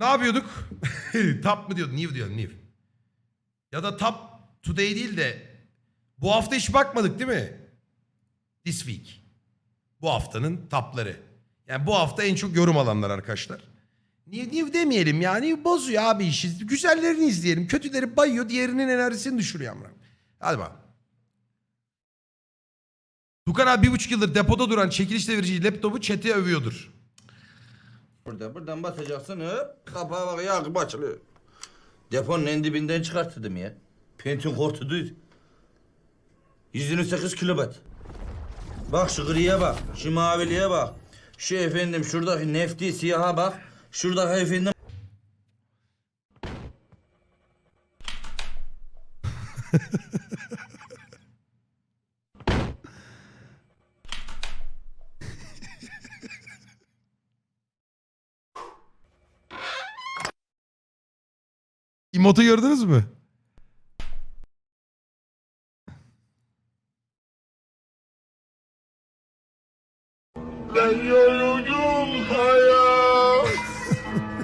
Ne yapıyorduk? top mı diyordun? New diyordun. New. Ya da top today değil de bu hafta hiç bakmadık değil mi? This week. Bu haftanın tapları. Yani bu hafta en çok yorum alanlar arkadaşlar. New, new demeyelim yani bozuyor abi işi. Güzellerini izleyelim. Kötüleri bayıyor diğerinin enerjisini düşürüyor amına. Hadi bakalım. Tukan abi bir buçuk yıldır depoda duran çekiliş deviriciyi laptopu çete övüyordur. Burada buradan basacaksın hop kapağa bak yakıp açılıyor. Deponun en dibinden çıkarttım ya. Pentin kortu değil. 128 kilobat. Bak şu griye bak, şu maviliğe bak. Şu efendim şuradaki nefti siyaha bak. Şuradaki efendim İmotu gördünüz mü? Ben yoruldum hayat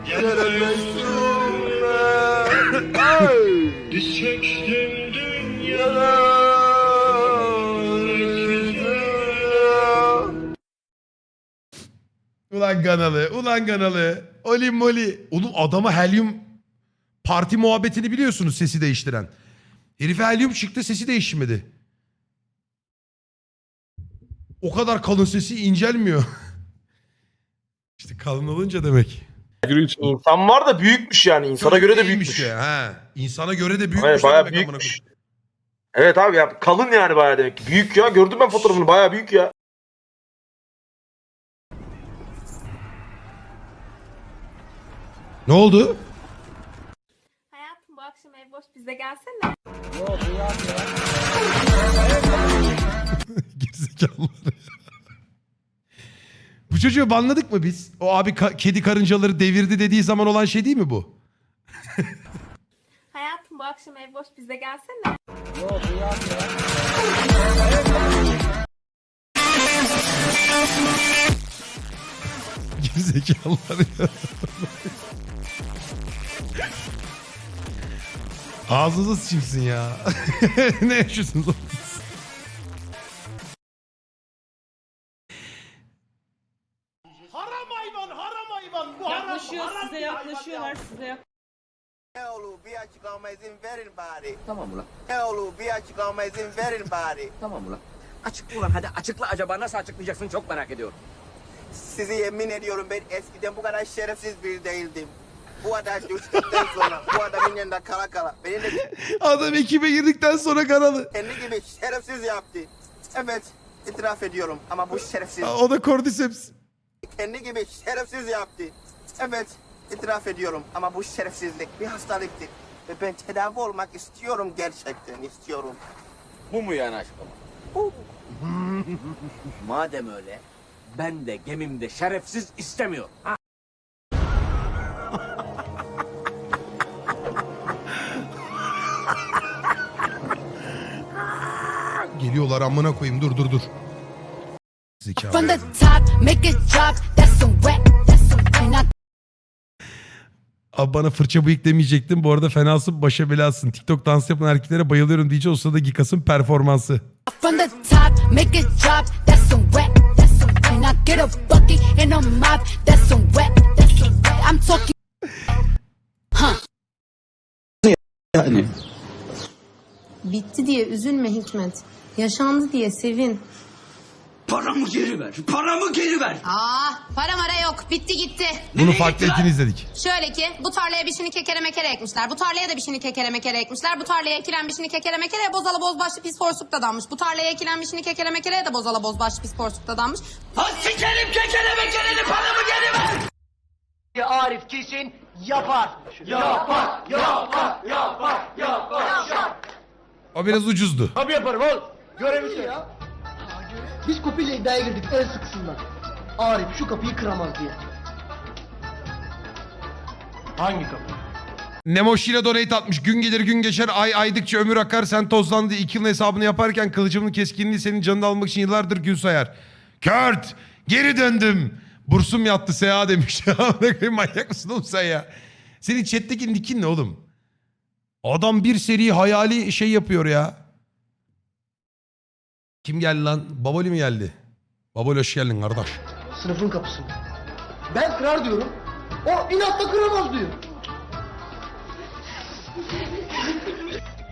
Gelmesinler Diz çektim dünyalar Eskizler Ulan kanalı, ulan kanalı. Oli moli. Oğlum adama helyum parti muhabbetini biliyorsunuz sesi değiştiren. Herife helyum çıktı sesi değişmedi. O kadar kalın sesi incelmiyor. işte kalın olunca demek. İnsan var da büyükmüş yani. İnsana göre de büyükmüş. Ya, ha. İnsana göre de büyükmüş. Bayağı demek amına büyükmüş. koyayım. Evet abi ya kalın yani bayağı demek ki. Büyük ya gördüm ben fotoğrafını bayağı büyük ya. Ne oldu? Boş bize gelsene. Gerizekalılar. bu çocuğu banladık mı biz? O abi ka- kedi karıncaları devirdi dediği zaman olan şey değil mi bu? Hayatım bu akşam ev boş bize gelsene. Gerizekalılar ya. Ağzınıza sıçımsın ya. ne yaşıyorsunuz oğlum siz? Yaklaşıyor size yaklaşıyorlar size yak- Ne olur bir açıklama izin verin bari. Tamam ulan. Ne olur bir açıklama izin verin bari. Tamam ulan. Açıkla ulan hadi açıkla acaba nasıl açıklayacaksın çok merak ediyorum. Sizi yemin ediyorum ben eskiden bu kadar şerefsiz biri değildim. Bu adam düştükten sonra bu adamın yanında kara kara. Beni de Adam ekibe girdikten sonra kanalı. kendi gibi şerefsiz yaptı. Evet itiraf ediyorum ama bu şerefsiz O da Cordyceps. kendi gibi şerefsiz yaptı. Evet itiraf ediyorum ama bu şerefsizlik bir hastalıktır. Ve ben tedavi olmak istiyorum gerçekten istiyorum. Bu mu yani açıklama? Madem öyle ben de gemimde şerefsiz istemiyorum. Ha? Geliyorlar amına koyayım dur dur dur. From the top, make it drop. That's some wet. That's some and I Abi bana fırça bıyık demeyecektim. Bu arada fenasın başa belasın. TikTok dans yapan erkeklere bayılıyorum diyece o sırada Gikas'ın performansı. from the top, make it drop. That's some wet. That's some and I get a bucket and a mop. That's some wet. That's some wet. I'm talking. Bitti diye üzülme Hikmet. Yaşandı diye sevin. Paramı geri ver. Paramı geri ver. Aa, para mara yok. Bitti gitti. Bunu farklı etini izledik. Şöyle ki bu tarlaya bir şini kekere mekere ekmişler. Bu tarlaya da bir şini kekere mekere ekmişler. Bu tarlaya ekilen bir şini kekere mekere bozala bozbaşlı pis porsuk dadanmış. Bu tarlaya ekilen bir şini kekere mekere de bozala bozbaşlı pis porsuk dadanmış. Ha sikerim kekeleme keleni paramı geri ver. Arif kesin yapar. Yapar, yapar, yapar, yapar. O biraz ucuzdu. Tabii yaparım oğlum. Görevi ya. Biz kopuyla iddiaya girdik en sıkısından. Arif şu kapıyı kıramaz diye. Hangi kapı? Nemoşile donate atmış. Gün gelir gün geçer ay aydıkça ömür akar sen tozlandı. İki yılın hesabını yaparken kılıcımın keskinliği senin canını almak için yıllardır gün sayar. Kurt geri döndüm. Bursum yattı Seha demiş. Manyak mısın oğlum sen ya? Senin chatteki nickin ne oğlum? Adam bir seri hayali şey yapıyor ya. Kim geldi lan? Babali mi geldi? Babali hoş geldin kardeş. Sınıfın kapısında. Ben kırar diyorum. O inatla kıramaz diyor.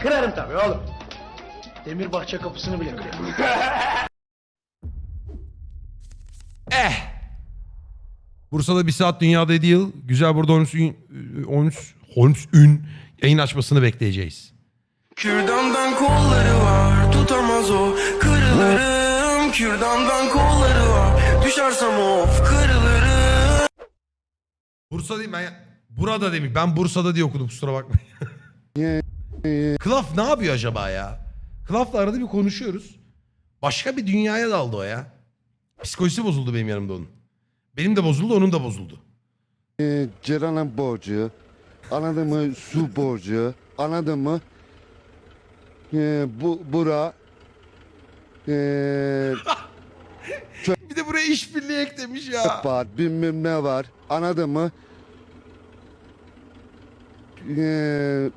Kırarım tabii oğlum. Demir bahçe kapısını bile kırarım. Eh. Bursa'da bir saat dünyada 7 yıl. Güzel burada Holmes Ün, Holmes, Holmes Ün yayın açmasını bekleyeceğiz. Kürdandan kolları var tutamaz o kırılırım Kürdandan kolları var düşersem of kırılırım Bursa değil ben burada demiş. Ben Bursa'da diye okudum kusura bakmayın. Klaf ne yapıyor acaba ya? Klaf'la arada bir konuşuyoruz. Başka bir dünyaya daldı o ya. Psikolojisi bozuldu benim yanımda onun. Benim de bozuldu onun da bozuldu. Ceren'in borcu Anladın mı su borcu Anladın mı Ee, bu bura ee, Bir de buraya işbirliği eklemiş ya. var bilmem ne var. Anladın mı? Ee,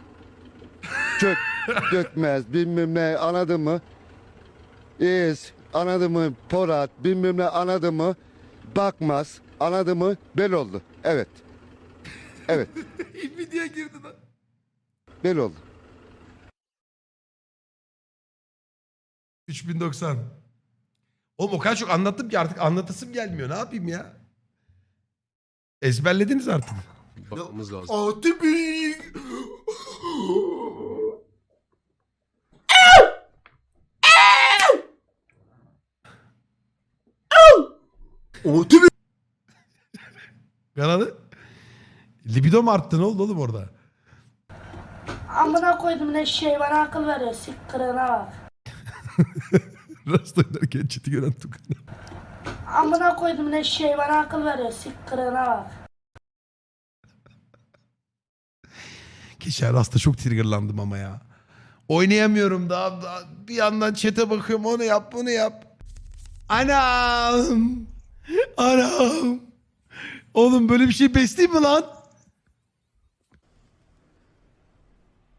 çök dökmez bilmem ne anladın mı? İz anladın mı? Porat bilmem ne anladın mı? Bakmaz anladın mı? Bel oldu evet. Evet. Videoya girdi lan. bel oldu 3090. Oğlum o kadar çok anlattım ki artık anlatasım gelmiyor. Ne yapayım ya? Ezberlediniz artık. Bakmamız lazım. Atı büyük. Kanalı. Libido mu arttı ne oldu oğlum orada? Amına koydum ne şey bana akıl veriyor. Sik kırığına bak. Rast oynarken chat'i gören Tukan. Amına koydum ne şey bana akıl veriyor. Sik kırığına bak. Geçen Rast'a çok triggerlandım ama ya. Oynayamıyorum daha, daha. Bir yandan chat'e bakıyorum onu yap bunu yap. Anam. Anam. Oğlum böyle bir şey besleyeyim mi lan?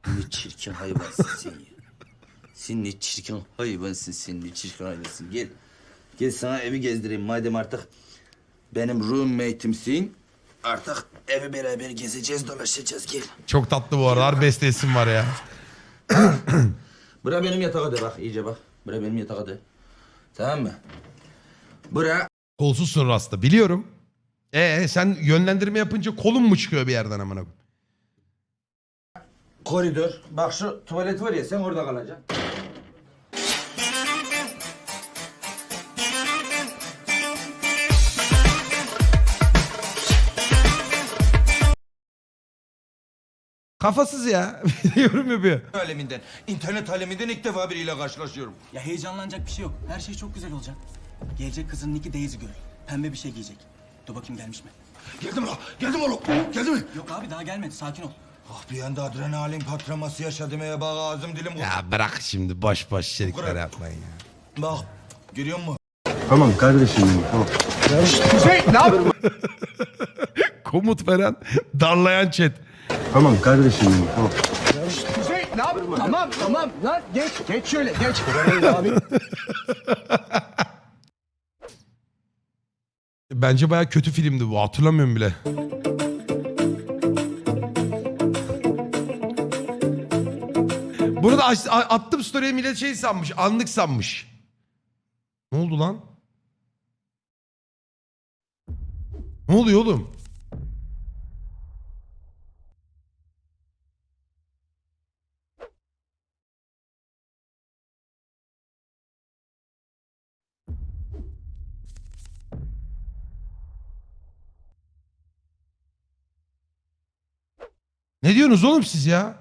Ne çirkin hayvansın sen ya. Sen ne çirkin hayvansın sen ne çirkin hayvansın. Gel. Gel sana evi gezdireyim madem artık benim roommate'imsin. Artık evi beraber gezeceğiz dolaşacağız gel. Çok tatlı bu aralar beslesim var ya. Bura benim yatağa de bak iyice bak. Bura benim yatağa de. Tamam mı? Bura Kolsuzsun Rast'ta biliyorum. Ee sen yönlendirme yapınca kolun mu çıkıyor bir yerden amına koyayım? koridor. Bak şu tuvalet var ya sen orada kalacaksın. Kafasız ya. Yorum yapıyor. aleminden, internet aleminden ilk defa biriyle karşılaşıyorum. Ya heyecanlanacak bir şey yok. Her şey çok güzel olacak. Gelecek kızın Nicky Daisy Girl. Pembe bir şey giyecek. Dur bakayım gelmiş mi? Geldim la, geldim oğlum. Geldi mi? Yok abi daha gelmedi. Sakin ol. Ah bir anda adrenalin patlaması yaşadım ya bak ağzım dilim. Ya bırak şimdi boş boş içerikler yapmayın ya. Bak görüyor musun? Tamam kardeşim benim tamam. Komut veren, darlayan chat. Tamam kardeşim benim tamam. Tamam tamam lan geç geç şöyle geç. Bence baya kötü filmdi bu. Hatırlamıyorum bile. Bunu da aç- a- attım story'e millet şey sanmış. Anlık sanmış. Ne oldu lan? Ne oluyor oğlum? Ne diyorsunuz oğlum siz ya?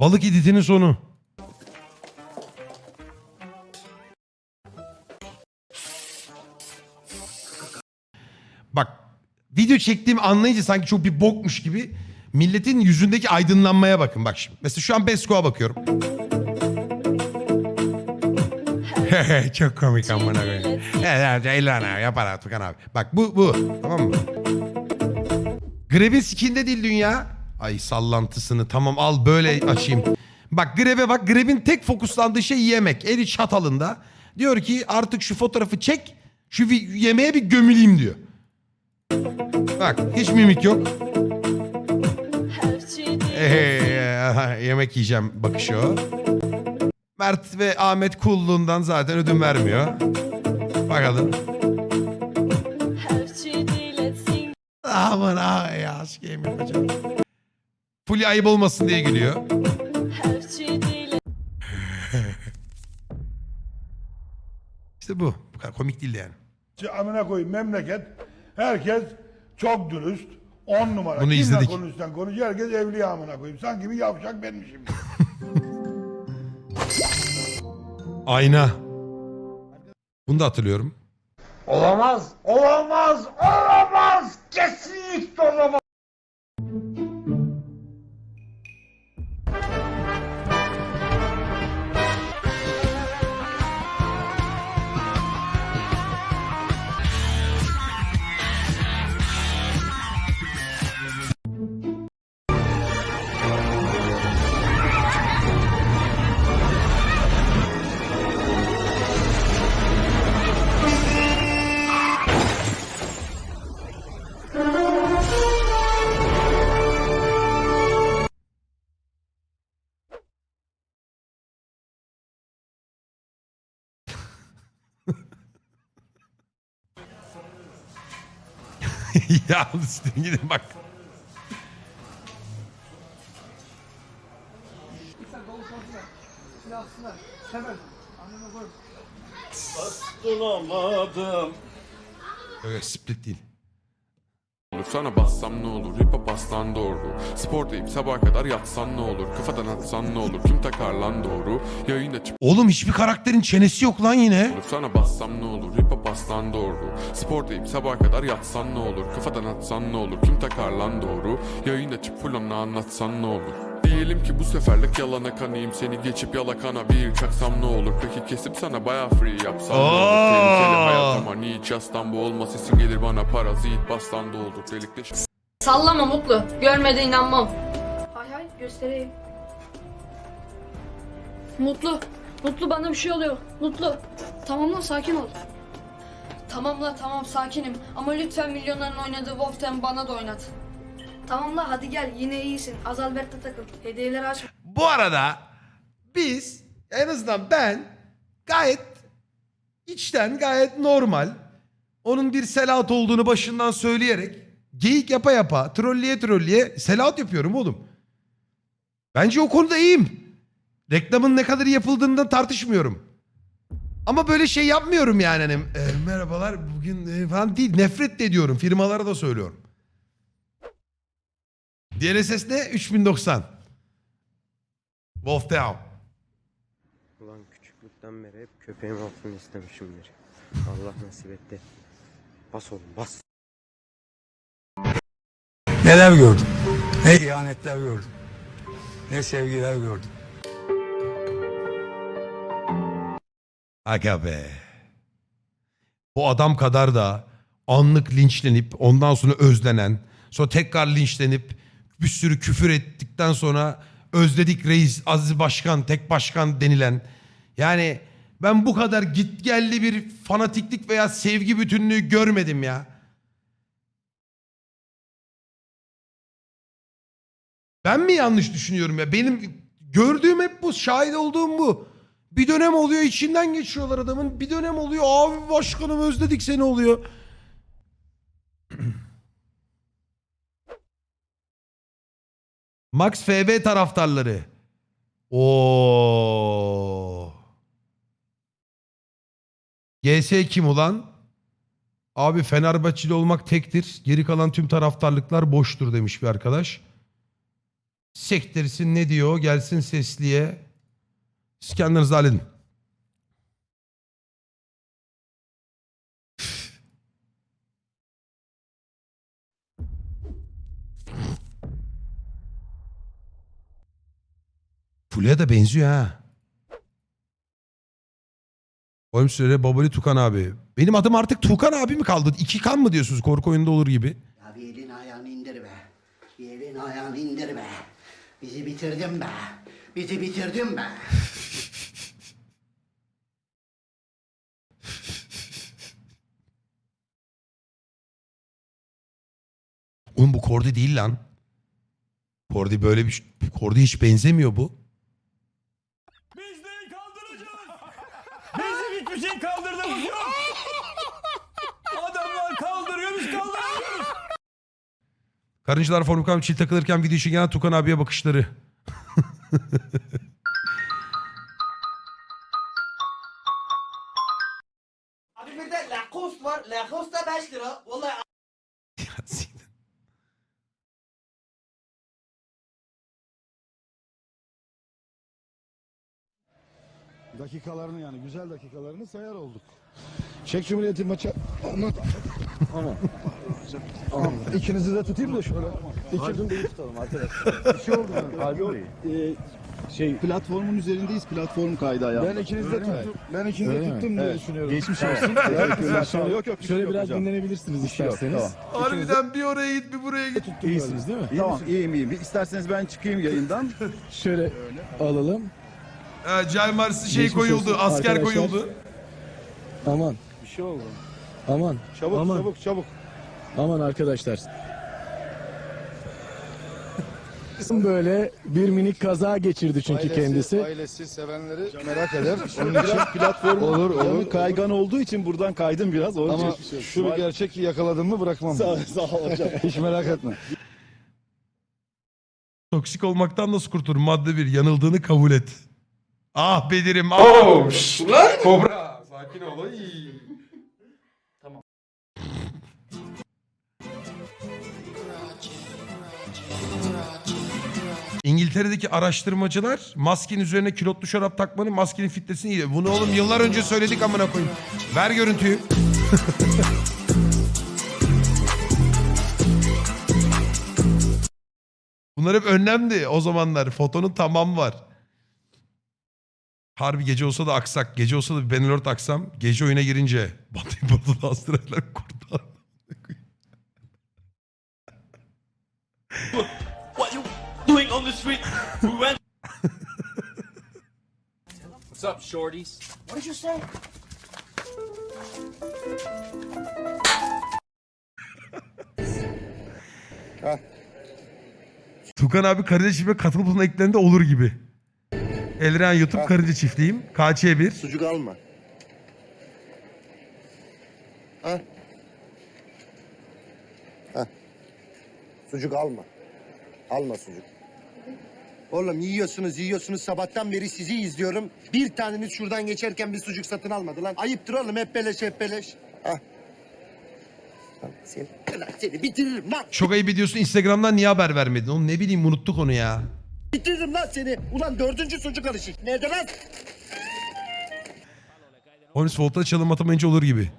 Balık editinin sonu. Bak video çektiğim anlayınca sanki çok bir bokmuş gibi milletin yüzündeki aydınlanmaya bakın bak şimdi. Mesela şu an Besko'ya bakıyorum. çok komik amına koyayım. Evet, İlhan abi yapar Tukan abi. Bak bu bu tamam mı? Greb'in sikinde değil dünya. Ay sallantısını tamam al böyle açayım. Bak Greb'e bak Greb'in tek fokuslandığı şey yemek. Eli çatalında. Diyor ki artık şu fotoğrafı çek. Şu yemeğe bir gömüleyim diyor. Bak hiç mimik yok. Yemek yiyeceğim bakışı o. Mert ve Ahmet kulluğundan zaten ödün vermiyor. Bakalım. Aman ay ya aşkım yapacağım. Fulya ayıp olmasın diye gülüyor. işte bu. Bu kadar komik değil yani. Amına koyayım memleket. Herkes çok dürüst. On numara. Bunu Kimle izledik. konuşsan konuş. Herkes evliya amına koyayım. Sanki bir yavşak benmişim. Ayna. Bunu da hatırlıyorum. olamaz. Olamaz. Olamaz. Kesinlikle olamaz. ya siktirin gidin bak. Öyle split değil. Olur? Sana bassam ne olur? Hip hop aslan doğru Spor deyip sabah kadar yatsan ne olur? Kafadan atsan ne olur? Kim takar lan doğru? Yayında çıp Oğlum hiçbir karakterin çenesi yok lan yine. olur Sana bassam ne olur? Hip hop aslan doğru Spor deyip sabah kadar yatsan ne olur? Kafadan atsan ne olur? Kim takar lan doğru? Yayında çıp full onu anlatsan ne olur Diyelim ki bu seferlik yalana kanayım Seni geçip yalakana bir çaksam ne olur Peki kesip sana baya free yapsam ne olur Oo. Tehlikeli hayat ama hiç yastan bu olma Sesin gelir bana parazit bastan da olur Delikleş Sallama Mutlu. Görmede inanmam. Hay hay göstereyim. Mutlu. Mutlu bana bir şey oluyor. Mutlu. Tamam lan sakin ol. Tamam la tamam sakinim. Ama lütfen milyonların oynadığı Wolf'ten bana da oynat. Tamam la hadi gel yine iyisin. Azalbert'te takıl. Hediyeleri aç. Bu arada biz en azından ben gayet içten gayet normal onun bir selat olduğunu başından söyleyerek geyik yapa yapa trolleye trolleye selat yapıyorum oğlum. Bence o konuda iyiyim. Reklamın ne kadar yapıldığından tartışmıyorum. Ama böyle şey yapmıyorum yani. Hani, "E, merhabalar bugün e, falan değil. Nefret de ediyorum. Firmalara da söylüyorum. DLSS ne? 3090. Wolf Down. Ulan küçüklükten beri hep köpeğim olsun istemişimdir. Allah nasip etti. Bas oğlum bas. Neler gördüm. Ne ihanetler gördüm. Ne sevgiler gördüm. Aga be. Bu adam kadar da anlık linçlenip ondan sonra özlenen, sonra tekrar linçlenip bir sürü küfür ettikten sonra özledik reis, aziz başkan, tek başkan denilen. Yani ben bu kadar gitgelli bir fanatiklik veya sevgi bütünlüğü görmedim ya. Ben mi yanlış düşünüyorum ya? Benim gördüğüm hep bu, şahit olduğum bu. Bir dönem oluyor içinden geçiyorlar adamın. Bir dönem oluyor abi başkanım özledik seni oluyor. Max FB taraftarları. Oo. GS kim ulan? Abi Fenerbahçeli olmak tektir. Geri kalan tüm taraftarlıklar boştur demiş bir arkadaş. Sektirsin ne diyor? Gelsin sesliye. Siz kendiniz halledin. Fulya da benziyor ha. Oyun süre Babali Tukan abi. Benim adım artık Tukan abi mi kaldı? İki kan mı diyorsunuz korku oyununda olur gibi? Ya bir elin ayağını indir be. Bir elin ayağını indir be. Bizi bitirdin be. Bizi bitirdin be. Oğlum bu Kordi değil lan. Kordi böyle bir Kordi hiç benzemiyor bu. Bizim hiçbir şey kaldırdığımız yok. Adamlar kaldırıyor biz kaldıramıyoruz. Karıncalar Formukam çift takılırken video için gelen Tukan abiye bakışları. Abi bir de Lacoste var. Lacoste da 5 lira. Vallahi Dakikalarını yani güzel dakikalarını sayar olduk. Çek Cumhuriyeti maça anlat. Tamam. Tamam. İkinizi de tutayım da şöyle. İkinizi de tutalım arkadaşlar. Bir şey oldu mu? Kalbim şey platformun üzerindeyiz. Platform kaydı ayağı. Ben ikinizi de tuttum. Ben ikinizi de tuttum diye düşünüyorum. Geçmiş olsun. Yok yok. Şöyle biraz dinlenebilirsiniz isterseniz. Harbiden bir oraya git bir buraya git. İyisiniz değil mi? Tamam iyiyim iyiyim. İsterseniz ben çıkayım yayından. Şöyle alalım. Ha, Cel Mars'ı şey Geçmiş koyuldu, olsun asker arkadaşlar. koyuldu. Aman Bir şey oldu. Aman Çabuk aman çabuk çabuk. aman arkadaşlar. Böyle bir minik kaza geçirdi çünkü kendisi. Ailesi sevenleri merak eder. Onun için platform olur olur. Kaygan olduğu için buradan kaydım biraz. Onun Ama şu bir gerçek ki yakaladım mı bırakmam. Sağ, sağ ol hocam. Hiç merak etme. Toksik olmaktan nasıl kurtulur? Madde bir, yanıldığını kabul et. Ah Bedir'im, ah. Oh. Kobra. Sakin ol. Ay. İngiltere'deki araştırmacılar maskenin üzerine külotlu çorap takmanın maskenin fitnesini iyi. Bunu oğlum yıllar önce söyledik amına koyayım. Ver görüntüyü. Bunlar hep önlemdi o zamanlar. Fotonun tamam var. Harbi gece olsa da aksak. Gece olsa da bir Benelord aksam. Gece oyuna girince. Batı batıda Astral'ler kurtar. What you doing on the street? Who went? What's up, shorties? What did you say? Tukan abi karınca çiftliğe katıl butonu eklerinde olur gibi. Elren YouTube karınca çiftliğim. KC1. Sucuk alma. Ha? Ha. Sucuk alma. Alma sucuk. Oğlum yiyorsunuz yiyorsunuz sabahtan beri sizi izliyorum. Bir taneniz şuradan geçerken bir sucuk satın almadı lan. Ayıptır oğlum hep beleş hep beleş. Lan Seni, seni bitiririm lan. Çok ayıp ediyorsun Instagram'dan niye haber vermedin? Oğlum ne bileyim unuttuk onu ya. Bitiririm lan seni. Ulan dördüncü sucuk alışık. Nerede lan? Holmes Volta çalım atamayınca olur gibi.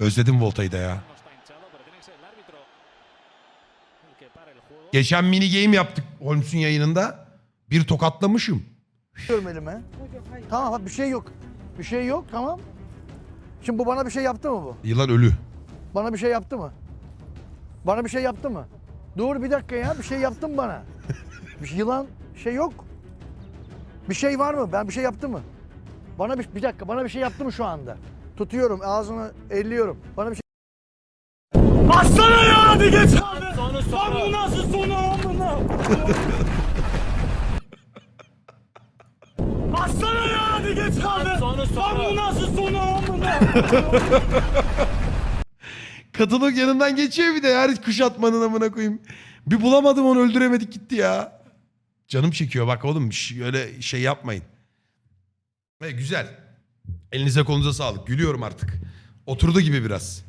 Özledim Volta'yı da ya. Geçen mini game yaptık Holmes'un yayınında. Bir tokatlamışım. Diyorum elime. Tamam bak bir şey yok. Bir şey yok tamam. Şimdi bu bana bir şey yaptı mı bu? Yılan ölü. Bana bir şey yaptı mı? Bana bir şey yaptı mı? Dur bir dakika ya bir şey yaptın bana. Bir şey- yılan şey yok. Bir şey var mı? Ben bir şey yaptı mı? Bana bir, bir dakika bana bir şey yaptı mı şu anda? Tutuyorum ağzını elliyorum. Bana bir şey Bassana ya hadi geç kaldı. Lan bu nasıl sonu amına? Bassana ya hadi geç kaldı. Lan bu nasıl sonu amına? Katalog yanından geçiyor bir de her kuşatmanın amına koyayım. Bir bulamadım onu öldüremedik gitti ya. Canım çekiyor bak oğlum ş- öyle şey yapmayın. E, güzel. Elinize kolunuza sağlık. Gülüyorum artık. Oturdu gibi biraz.